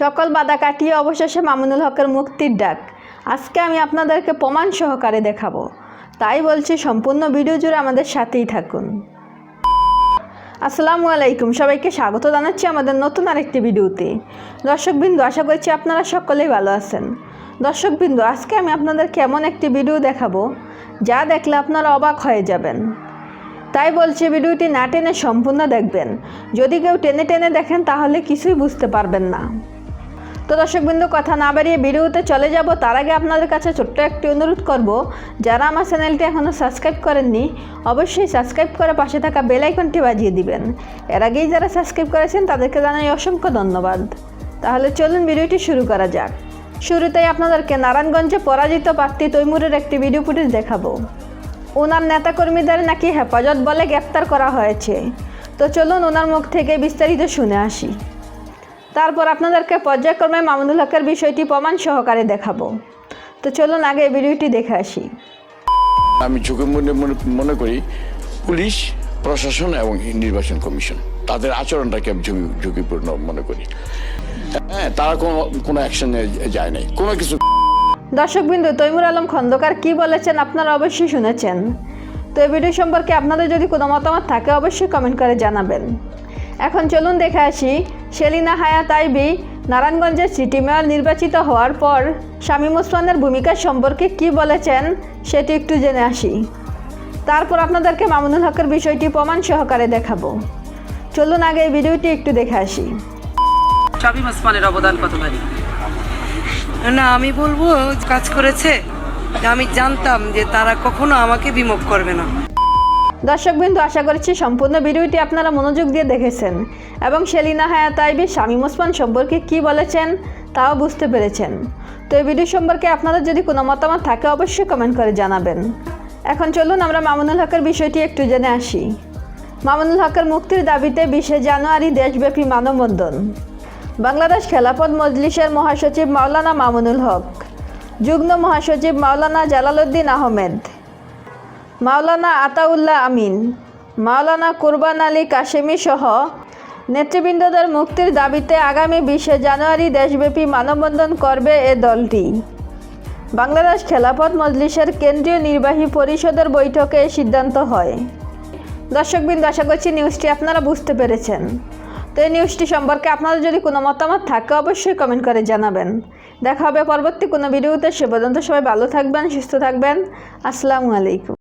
সকল বাধা কাটিয়ে অবশেষে মামুনুল হকের মুক্তির ডাক। আজকে আমি আপনাদেরকে প্রমাণ সহকারে দেখাবো। তাই বলছি সম্পূর্ণ ভিডিও জুড়ে আমাদের সাথেই থাকুন। আসসালামু আলাইকুম, সবাইকে স্বাগত জানাচ্ছি আমাদের নতুন আরেকটি ভিডিওতে। দর্শকবৃন্দ, আশা করছি আপনারা সকলেই ভালো আছেন। দর্শকবৃন্দ, আজকে আমি আপনাদের কেমন একটি ভিডিও দেখাবো, যা দেখলে আপনারা অবাক হয়ে যাবেন। তাই বলছি ভিডিওটি না টেনে সম্পূর্ণ দেখবেন। যদি কেউ টেনে টেনে দেখেন, তাহলে কিছুই বুঝতে পারবেন না। তো দর্শকবৃন্দ, কথা না বাড়িয়ে ভিডিওতে চলে যাব। তার আগে আপনাদের কাছে ছোট্ট একটি অনুরোধ করব, যারা আমার চ্যানেলটি এখনও সাবস্ক্রাইব করেননি, অবশ্যই সাবস্ক্রাইব করে পাশে থাকা বেল আইকনটি বাজিয়ে দিবেন। এর আগেই যারা সাবস্ক্রাইব করেছেন, তাদেরকে জানাই অসংখ্য ধন্যবাদ। তাহলে চলুন ভিডিওটি শুরু করা যাক। শুরুতেই আপনাদেরকে নারায়ণগঞ্জে পরাজিত প্রার্থী তৈমুরের একটি ভিডিও ফুটেজ দেখাবো। ওনার নেতাকর্মীদের নাকি হেফাজত বলে গ্রেপ্তার করা হয়েছে। তো চলুন ওনার মুখ থেকে বিস্তারিত শুনে আসি। তারপর আপনাদেরকে পর্যায়ক্রমে মামুনুল হকের বিষয়টি প্রমাণ সহকারে দেখাবো। তো চলুন আগে এই ভিডিওটি দেখে আসি। আমি ঝুঁকি মনে করি পুলিশ প্রশাসন এবং নির্বাচন কমিশন। তাদের আচরণটাকে আমি ঝুঁকি ঝুঁকিপূর্ণ মনে করি। হ্যাঁ তারা কোনো কোনো অ্যাকশনে যায় নাই। কোনো কিছু দর্শকবৃন্দ তৈমুর আলম খন্দকার কি বলেছেন আপনারা অবশ্যই শুনেছেন। তো এই ভিডিও সম্পর্কে আপনাদের যদি কোনো মতামত থাকে অবশ্যই কমেন্ট করে জানাবেন। এখন চলুন দেখে আসি সেলিনা হায়াত আইবি নারায়ণগঞ্জের সিটি মেয়র নির্বাচিত হওয়ার পর শামীম ওসমানের ভূমিকা সম্পর্কে কি বলেছেন সেটি একটু জেনে আসি। তারপর আপনাদেরকে মামুনুল হকের বিষয়টি প্রমাণ সহকারে দেখাবো। চলুন আগে এই ভিডিওটি একটু দেখে আসি। শামীম ওসমানের অবদান না, আমি বলব, কাজ করেছে। আমি জানতাম যে তারা কখনো আমাকে বিমুখ করবে না। দর্শকবৃন্দ, আশা করছি সম্পূর্ণ ভিডিওটি আপনারা মনোযোগ দিয়ে দেখেছেন। এবং সেলিনা হায়াত আইবি শামীম ওসমান সম্পর্কে কি বলেছেন তাও বুঝতে পেরেছেন। তো এই ভিডিও সম্পর্কে আপনাদের যদি কোনো মতামত থাকে, অবশ্যই কমেন্ট করে জানাবেন। এখন চলুন আমরা মামুনুল হকের বিষয়টি একটু জেনে আসি। মামুনুল হকের মুক্তির দাবিতে বিশে জানুয়ারি দেশব্যাপী মানববন্ধন। বাংলাদেশ খেলাফত মজলিসের মহাসচিব মাওলানা মামুনুল হক, যুগ্ম মহাসচিব মাওলানা জালালউদ্দিন আহমেদ মাওলানা আতাউল্লাহ আমিন, মাওলানা কুরবান আলী কাশেমি সহ নেতৃবৃন্দদের মুক্তির দাবিতে আগামী বিশে জানুয়ারি দেশব্যাপী মানববন্ধন করবে এ দলটি। বাংলাদেশ খেলাফত মজলিসের কেন্দ্রীয় নির্বাহী পরিষদের বৈঠকে সিদ্ধান্ত হয়। দর্শকবৃন্দ, আশা করছি নিউজটি আপনারা বুঝতে পেরেছেন। তো এই নিউজটি সম্পর্কে আপনাদের যদি কোনো মতামত থাকে, অবশ্যই কমেন্ট করে জানাবেন। দেখা হবে পরবর্তী কোনো ভিডিওতে। সে পর্যন্ত সবাই ভালো থাকবেন, সুস্থ থাকবেন। আসসালামু আলাইকুম।